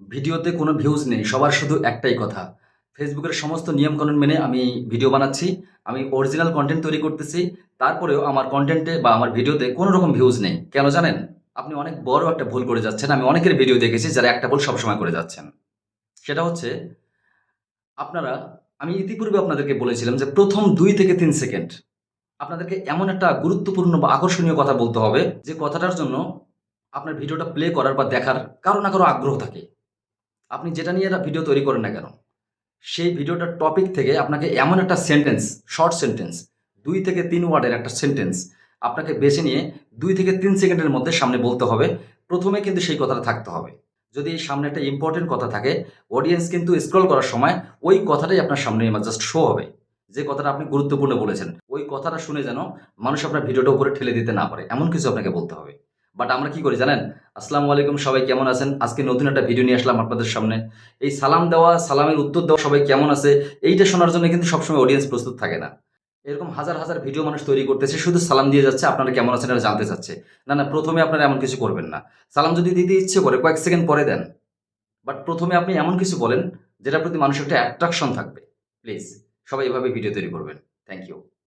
ভিডিওতে কোনো ভিউজ নেই, সবার শুধু একটাই কথা। ফেসবুকের সমস্ত নিয়মকানুন মেনে আমি ভিডিও বানাচ্ছি, আমি অরিজিনাল কন্টেন্ট তৈরি করতেছি, তারপরেও আমার কন্টেন্টে বা আমার ভিডিওতে কোনো রকম ভিউজ নেই। কেন জানেন? আপনি অনেক বড় একটা ভুল করে যাচ্ছেন। আমি অনেকের ভিডিও দেখেছি যারা একটা ভুল সবসময় করে যাচ্ছেন। সেটা হচ্ছে, আপনারা, আমি ইতিপূর্বে আপনাদেরকে বলেছিলাম যে প্রথম দুই থেকে তিন সেকেন্ড আপনাদেরকে এমন একটা গুরুত্বপূর্ণ বা আকর্ষণীয় কথা বলতে হবে যে কথাটার জন্য আপনার ভিডিওটা প্লে করার বা দেখার কারও না কারও আগ্রহ থাকে। আপনি যেটা নিয়ে একটা ভিডিও তৈরি করেন না কেন? সেই ভিডিওটার টপিক থেকে আপনাকে এমন একটা সেন্টেন্স শর্ট সেন্টেন্স দুই থেকে তিন ওয়ার্ডের একটা সেন্টেন্স আপনাকে বেছে নিয়ে দুই থেকে তিন সেকেন্ডের মধ্যে সামনে বলতে হবে। প্রথমে কিন্তু সেই কথাটা থাকতে হবে। যদি এই সামনে একটা ইম্পর্টেন্ট কথা থাকে অডিয়েন্স কিন্তু স্ক্রল করার সময় ওই কথাটাই আপনার সামনে জাস্ট শো হবে। যে কথাটা আপনি গুরুত্বপূর্ণ বলেছেন, ওই কথাটা শুনে যেন মানুষ আপনার ভিডিওটা উপরে ঠেলে দিতে না পারে। এমন কিছু আপনাকে বলতে হবে। বাট আমরা কি করি জানেন? আসসালামু আলাইকুম, সবাই কেমন আছেন? আজকে নতুন একটা ভিডিও নিয়ে আসলাম আপনাদের সামনে। এই সালাম দেওয়া, সালামের উত্তর দেওয়া, সবাই কেমন আছে? এইটা শোনার জন্য কিন্তু সবসময় অডিয়েন্স প্রস্তুত থাকে না। এরকম হাজার হাজার ভিডিও মানুষ তৈরি করতেছে, শুধু সালাম দিয়ে যাচ্ছে, আপনারা কেমন আছেন এটা জানতে চাচ্ছে। না না, প্রথমে আপনারা এমন কিছু করবেন না। সালাম যদি দিতে ইচ্ছে করে, কয়েক সেকেন্ড পরে দেন। বাট প্রথমে আপনি এমন কিছু বলেন, যেটার প্রতি মানুষের একটা অ্যাট্রাকশন থাকবে। প্লিজ সবাই এভাবে ভিডিও তৈরি করবেন। Thank you